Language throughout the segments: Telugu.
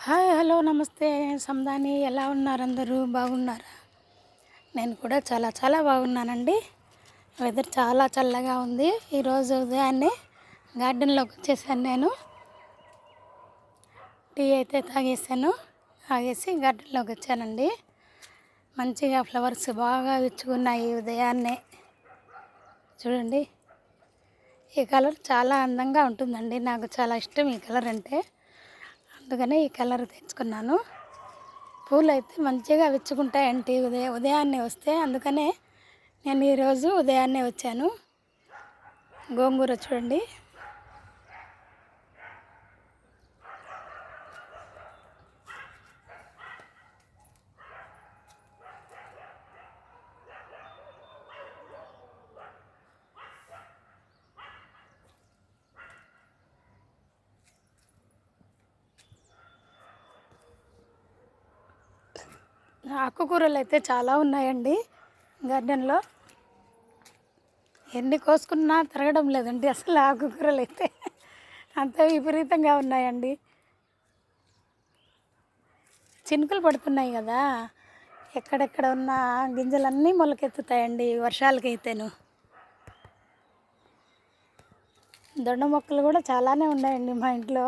హాయ్ హలో నమస్తే. సందాని ఎలా ఉన్నారు అందరూ? బాగున్నారా? నేను కూడా చాలా చాలా బాగున్నానండి. వెదర్ చాలా చల్లగా ఉంది. ఈరోజు ఉదయాన్నే గార్డెన్లోకి వచ్చేసాను నేను. టీ అయితే తాగేసాను తాగేసి గార్డెన్లోకి వచ్చానండి. మంచిగా ఫ్లవర్స్ బాగా విచ్చుకున్నాయి ఉదయాన్నే. చూడండి. ఈ కలర్ చాలా అందంగా ఉంటుందండి. నాకు చాలా ఇష్టం ఈ కలర్ అంటే. అందుకనే ఈ కలర్ తెచ్చుకున్నాను. పూలు అయితే మంచిగా విచ్చుకుంటాయండి. ఉదయ ఉదయాన్నే వస్తే అందుకనే నేను ఈరోజు ఉదయాన్నే వచ్చాను. గోంగూర చూడండి. ఆకుకూరలు అయితే చాలా ఉన్నాయండి గార్డెన్లో. ఎన్ని కోసుకున్నా తిరగడం లేదండి అసలు ఆకుకూరలు అయితే అంత విపరీతంగా ఉన్నాయండి. చినుకులు పడుతున్నాయి కదా ఎక్కడెక్కడ ఉన్న గింజలన్నీ మొలకెత్తుతాయండి వర్షాలకైతేను. దొండ మొక్కలు కూడా చాలానే ఉన్నాయండి మా ఇంట్లో.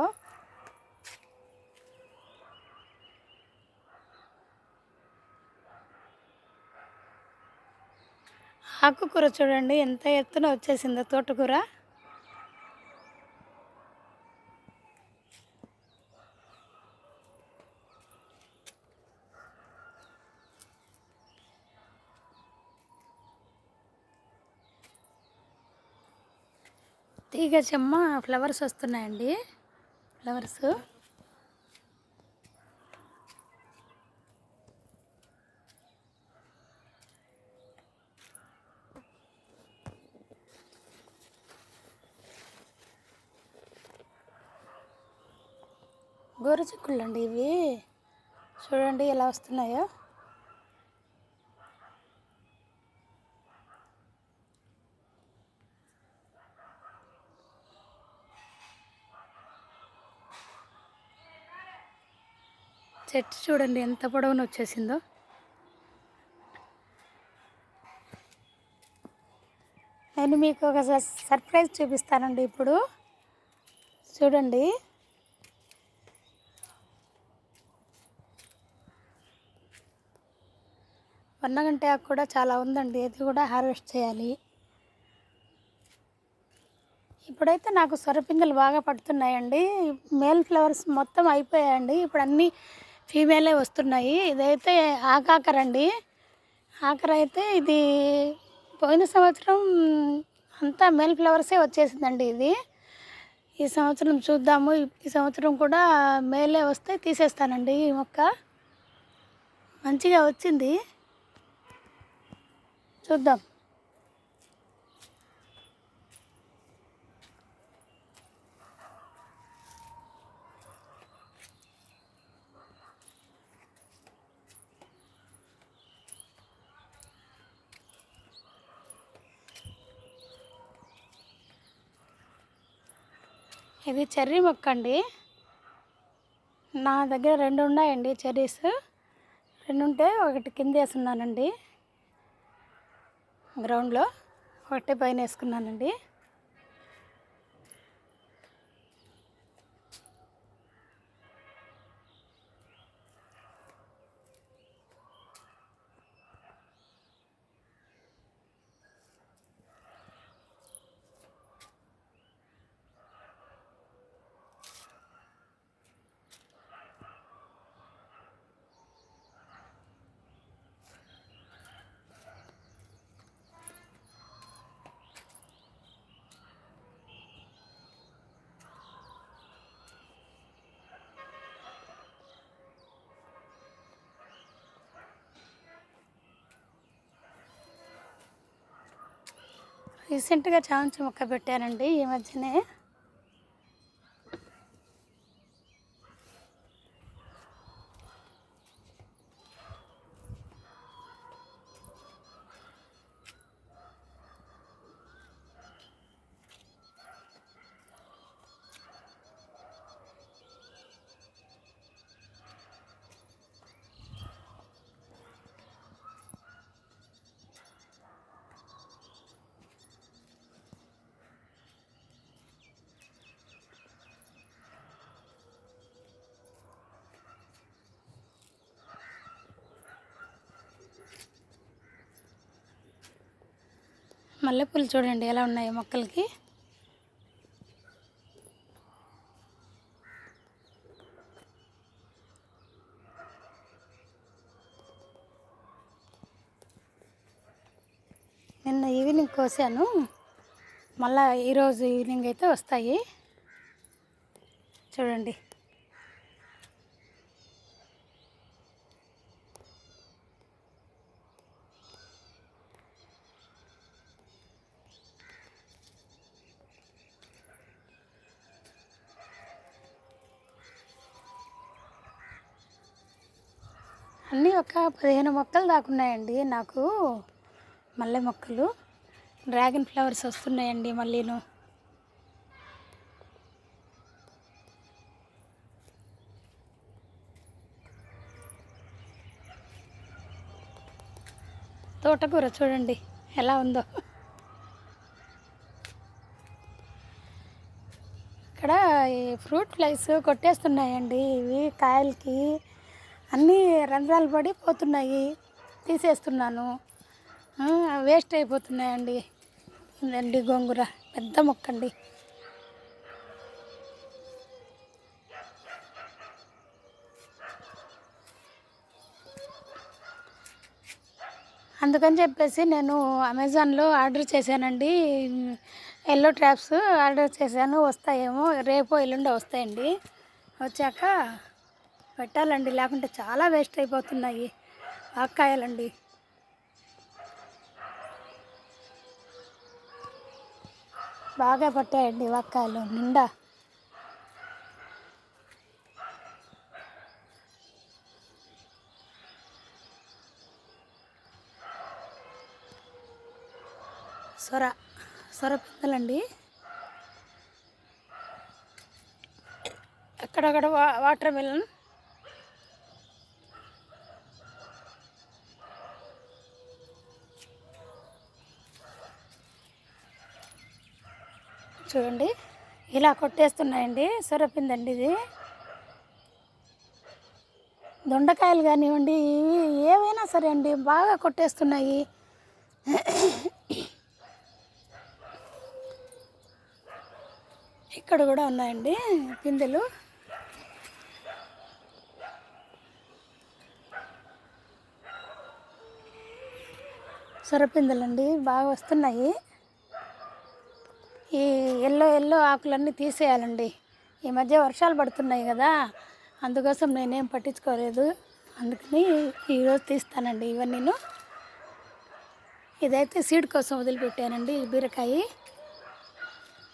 ఆకుకూర చూడండి ఎంత ఎత్తున వచ్చేసిందో తోటకూర. తీగ చెమ్మ ఫ్లవర్స్ వస్తున్నాయండి ఫ్లవర్స్. గోరుచిక్కుళ్ళు అండి ఇవి. చూడండి ఎలా వస్తున్నాయో. చెట్టు చూడండి ఎంత పొడవున వచ్చేసిందో. నేను మీకు ఒక సర్ప్రైజ్ చూపిస్తానండి ఇప్పుడు. చూడండి. వన్నగంటి ఆకు కూడా చాలా ఉందండి. అది కూడా హార్వెస్ట్ చేయాలి. ఇప్పుడైతే నాకు సొరపింగలు బాగా పడుతున్నాయండి. మేల్ ఫ్లవర్స్ మొత్తం అయిపోయాయండి. ఇప్పుడు అన్నీ ఫీమేలే వస్తున్నాయి. ఇదైతే ఆకాకరండి ఆకర అయితే ఇది పోయిన సంవత్సరం అంతా మేల్ ఫ్లవర్సే వచ్చేసిందండి ఇది. ఈ సంవత్సరం చూద్దాము. ఈ సంవత్సరం కూడా మేలే వస్తే తీసేస్తానండి ఈ మొక్క. మంచిగా వచ్చింది. చూద్దాం. ఇది చెర్రీ మొక్క అండి. నా దగ్గర రెండు ఉన్నాయండి చెర్రీస్. రెండు ఉంటే ఒకటి కింద వేసున్నానండి గ్రౌండ్లో ఒట్టి పైన వేసుకున్నానండి. రీసెంట్గా చామంతి మొక్క పెట్టానండి ఈ మధ్యనే. మల్లెపూలు చూడండి ఎలా ఉన్నాయి మొక్కలకి. నిన్న ఈవినింగ్ కోసాను. మళ్ళీ ఈరోజు ఈవినింగ్ అయితే వస్తాయి. చూడండి. అన్నీ ఒక పదిహేను మొక్కలు దాకున్నాయండి నాకు మల్లె మొక్కలు డ్రాగన్ ఫ్లవర్స్ వస్తున్నాయండి మళ్ళీను. తోటకూర చూడండి ఎలా ఉందో. ఇక్కడ ఈ ఫ్రూట్ ఫ్లైస్ కొట్టేస్తున్నాయండి. ఇవి కాయలకి అన్నీ రంధ్రాలు పడి పోతున్నాయి. తీసేస్తున్నాను. వేస్ట్ అయిపోతున్నాయండి. ఇదండి గోంగూర. పెద్ద మొక్క అండి అందుకని చెప్పేసి నేను అమెజాన్లో ఆర్డర్ చేశానండి. ఎల్లో ట్రాప్స్ ఆర్డర్ చేశాను. వస్తాయేమో రేపు ఎల్లుండి వస్తాయండి. వచ్చాక పెట్టాలండి లేకుంటే చాలా వేస్ట్ అయిపోతున్నాయి ఆకాయాలండి బాగా పట్టాయండి వాక్కాయలు నిండా. సొర సొర పిందలండి. అక్కడక్కడ వా వాటర్ మిలన్ చూడండి. ఇలా కొట్టేస్తున్నాయండి. సొరపిందండి ఇది. దొండకాయలు కానివ్వండి ఇవి ఏవైనా సరే అండి బాగా కొట్టేస్తున్నాయి. ఇక్కడ కూడా ఉన్నాయండి పిందెలు. సొరపిందెలండి బాగా వస్తున్నాయి. ఎల్లో ఎల్లో ఆకులన్నీ తీసేయాలండి. ఈ మధ్య వర్షాలు పడుతున్నాయి కదా అందుకోసం నేనేం పట్టించుకోలేదు. అందుకని ఈరోజు తీస్తానండి ఇవన్నీను. ఇదైతే సీడ్ కోసం వదిలిపెట్టానండి ఈ బీరకాయ.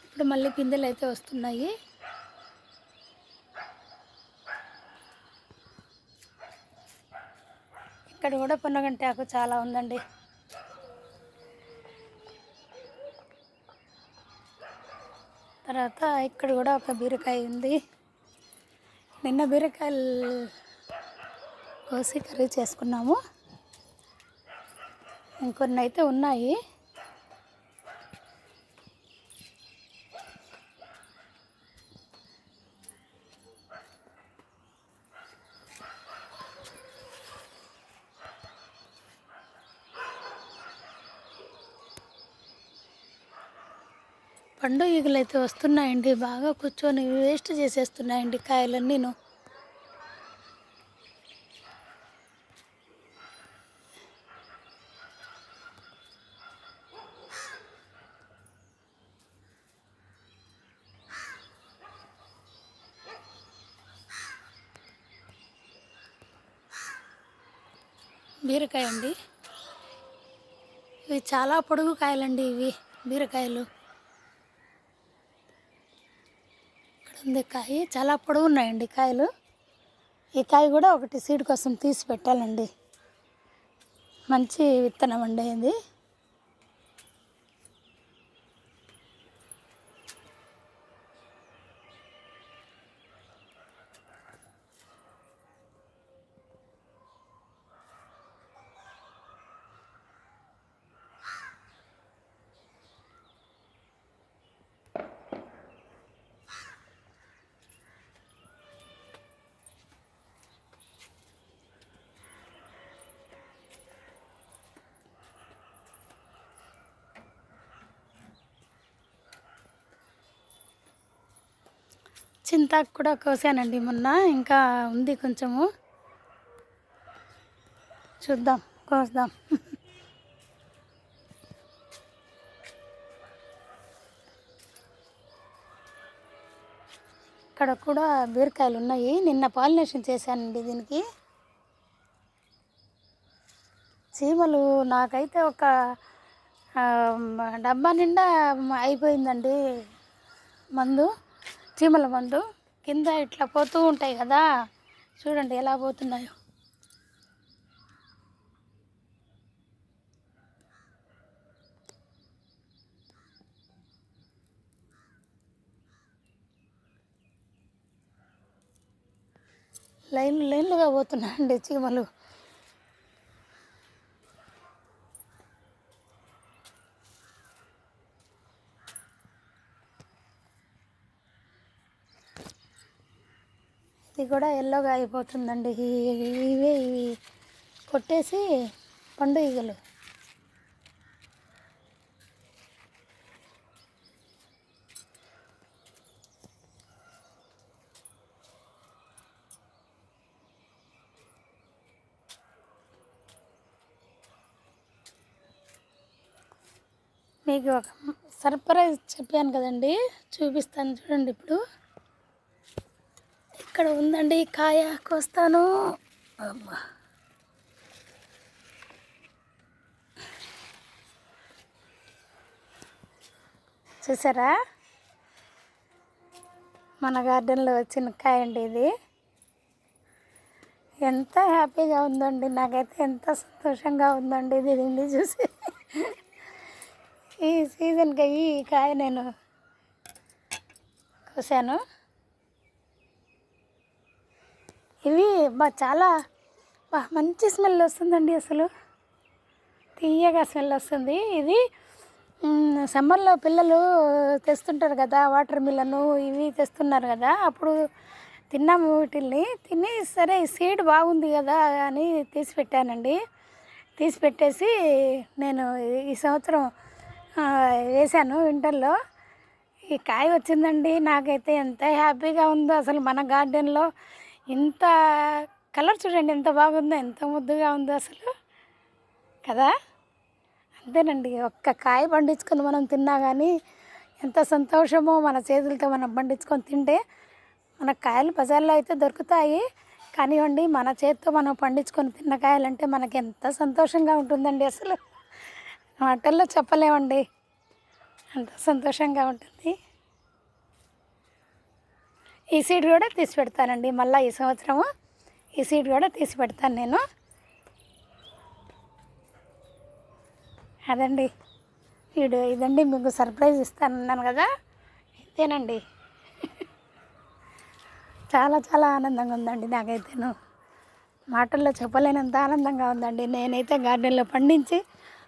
ఇప్పుడు మళ్ళీ పిందెలు అయితే వస్తున్నాయి. ఇక్కడ కూడా పొన్నగంటి ఆకు చాలా ఉందండి. తర్వాత ఇక్కడ కూడా ఒక బీరకాయ ఉంది. నిన్న బీరకాయలు కోసి కర్రీ చేసుకున్నాము. ఇంకొన్ని అయితే ఉన్నాయి. పండు ఈగలు అయితే వస్తున్నాయండి. బాగా కూర్చొని వేస్ట్ చేసేస్తున్నాయండి కాయలన్నీను బీరకాయ అండి ఇవి చాలా పొడుగు కాయలండి ఇవి బీరకాయలు ఇక్కడ ఉంది కాయ చాలా పొడవు ఉన్నాయండి కాయలు. ఈ కాయ కూడా ఒకటి సీడ్ కోసం తీసి పెట్టాలండి. మంచి విత్తనం అండి ఇది. చింతాకు కూడా కోసానండి మొన్న ఇంకా ఉంది కొంచెము. చూద్దాం కోద్దాం ఇక్కడ కూడా బీరకాయలు ఉన్నాయి. నిన్న పాలినేషన్ చేశానండి దీనికి. చీమలు నాకైతే ఒక డబ్బా నిండా అయిపోయిందండి మందు. చీమల మందు కింద ఇట్లా పోతూ ఉంటాయి కదా చూడండి ఎలా పోతున్నాయో. లైన్ లైన్లుగా పోతున్నాయండి చీమలు. ఇది కూడా ఎల్లోగా అయిపోతుందండి. ఇవే ఇవి కొట్టేసి పండు ఈగలు. మీకు ఒక సర్ప్రైజ్ చెప్పాను కదండి. చూపిస్తాను చూడండి ఇప్పుడు. ఇక్కడ ఉందండి కాయ కోస్తాను అమ్మా. చూసారా? మన గార్డెన్లో వచ్చిన కాయ అండి ఇది. ఎంత హ్యాపీగా ఉందండి నాకైతే ఎంత సంతోషంగా ఉందండి దీన్ని చూసి. ఈ సీజన్కి ఈ కాయ నేను కోసాను. ఇవి బా చాలా బా మంచి స్మెల్ వస్తుందండి అసలు. తీయగా స్మెల్ వస్తుంది. ఇది సమ్మర్లో పిల్లలు తెస్తుంటారు కదా వాటర్ మిల్లను ఇవి తెస్తున్నారు కదా అప్పుడు తిన్నాము వీటిల్ని తిని సరే సీడ్ బాగుంది కదా అని తీసి పెట్టానండి తీసి పెట్టేసి నేను ఈ- సంవత్సరం వేశాను వింటర్లో. ఈ కాయ వచ్చిందండి నాకైతే ఎంత హ్యాపీగా ఉందో అసలు మన గార్డెన్లో. ఇంత కలర్ చూడండి ఎంత బాగుందో ఎంత ముద్దుగా ఉందో అసలు. కదా? అంతేనండి ఒక్క కాయ పండించుకొని మనం తిన్నా కానీ ఎంత సంతోషమో మన చేతులతో మనం పండించుకొని తింటే మన కాయలు బజార్లో అయితే దొరుకుతాయి. కానివ్వండి మన చేతితో మనం పండించుకొని తిన్న కాయలంటే మనకి ఎంత సంతోషంగా ఉంటుందండి అసలు. మాటల్లో చెప్పలేమండి. అంత సంతోషంగా ఉంటుంది. ఈ సీడ్ కూడా తీసి పెడతానండి. మళ్ళీ ఈ సంవత్సరము ఈ సీడ్ కూడా తీసి పెడతాను నేను. అదండి. వీడు ఇదండి మీకు సర్ప్రైజ్ ఇస్తానన్నాను కదా. ఇదేనండి. చాలా చాలా ఆనందంగా ఉందండి నాకైతేను. మాటల్లో చెప్పలేనంత ఆనందంగా ఉందండి. నేనైతే గార్డెన్లో పండించి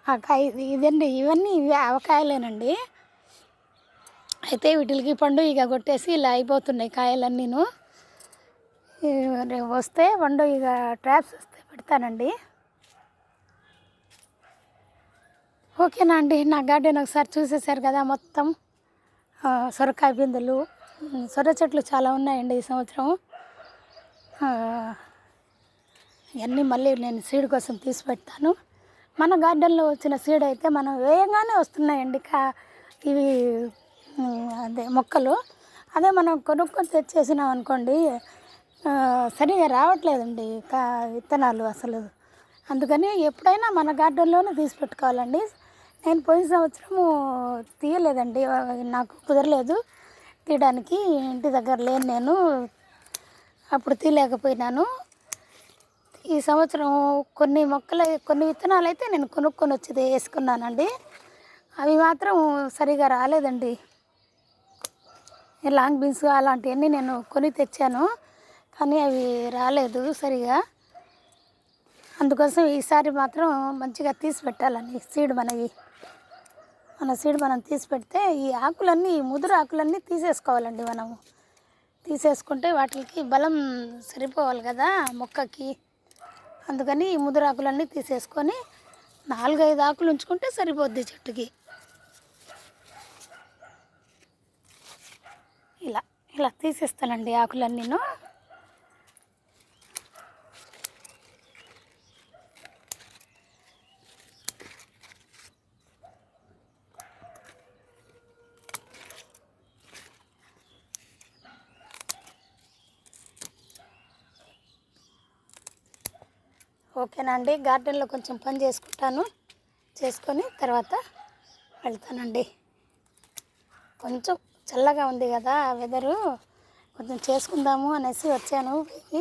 ఆ కాయ ఇదండి ఇవన్నీ ఇవి ఆవకాయలేనండి. అయితే వీటికి పండు ఇక కొట్టేసి ఇలా అయిపోతున్నాయి కాయలన్నీను రేపు వస్తే పండు ఇక ట్రాప్స్ వస్తే పెడతానండి. ఓకేనా అండి నా గార్డెన్ ఒకసారి చూసేసారు కదా మొత్తం. సొరకాయ బిందెలు సొర చెట్లు చాలా ఉన్నాయండి ఈ సంవత్సరం. ఇవన్నీ మళ్ళీ నేను సీడ్ కోసం తీసి పెడతాను. మన గార్డెన్లో వచ్చిన సీడ్ అయితే మనం వేగంగానే వస్తున్నాయండి కా ఇవి అదే మొక్కలు. అదే మనం కొనుక్కొని తెచ్చేసినాం అనుకోండి సరిగా రావట్లేదండి కా విత్తనాలు అసలు. అందుకని ఎప్పుడైనా మన గార్డెన్లోనే తీసి పెట్టుకోవాలండి. నేను పోయిన సంవత్సరము తీయలేదండి నాకు కుదరలేదు తీయడానికి ఇంటి దగ్గర లేను నేను. అప్పుడు తీయలేకపోయినాను. ఈ సంవత్సరం కొన్ని మొక్కలు కొన్ని విత్తనాలు అయితే నేను కొనుక్కొని వచ్చి వేసుకున్నానండి. అవి మాత్రం సరిగా రాలేదండి. లాంగ్ బీన్స్ అలాంటివన్నీ నేను కొని తెచ్చాను కానీ అవి రాలేదు సరిగా. అందుకోసం ఈసారి మాత్రం మంచిగా తీసి పెట్టాలని సీడ్ మనవి. మన సీడ్ మనం తీసి పెడితే ఈ ఆకులన్నీ ఈ ముదురు ఆకులన్నీ తీసేసుకోవాలండి మనము. తీసేసుకుంటే వాటికి బలం సరిపోవాలి కదా మొక్కకి. అందుకని ఈ ముదురు ఆకులన్నీ తీసేసుకొని నాలుగైదు ఆకులు ఉంచుకుంటే సరిపోద్ది చెట్టుకి. ఇలా ఇలా తీసేస్తానండి ఆకులన్నీ ఓకేనా అండి? గార్డెన్లో కొంచెం పని చేసుకుంటాను. చేసుకొని తర్వాత వెళ్తానండి. కొంచెం చల్లగా ఉంది కదా వెదరు. కొంచెం చేసుకుందాము అనేసి వచ్చాను పైకి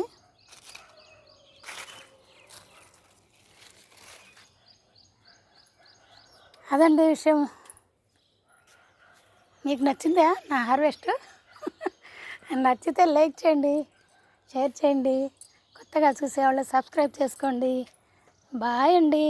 అదండి విషయం. మీకు నచ్చిందా నా హార్వెస్ట్? నచ్చితే లైక్ చేయండి షేర్ చేయండి. కొత్తగా చూసేవాళ్ళు సబ్స్క్రైబ్ చేసుకోండి. బాయ్ అండి.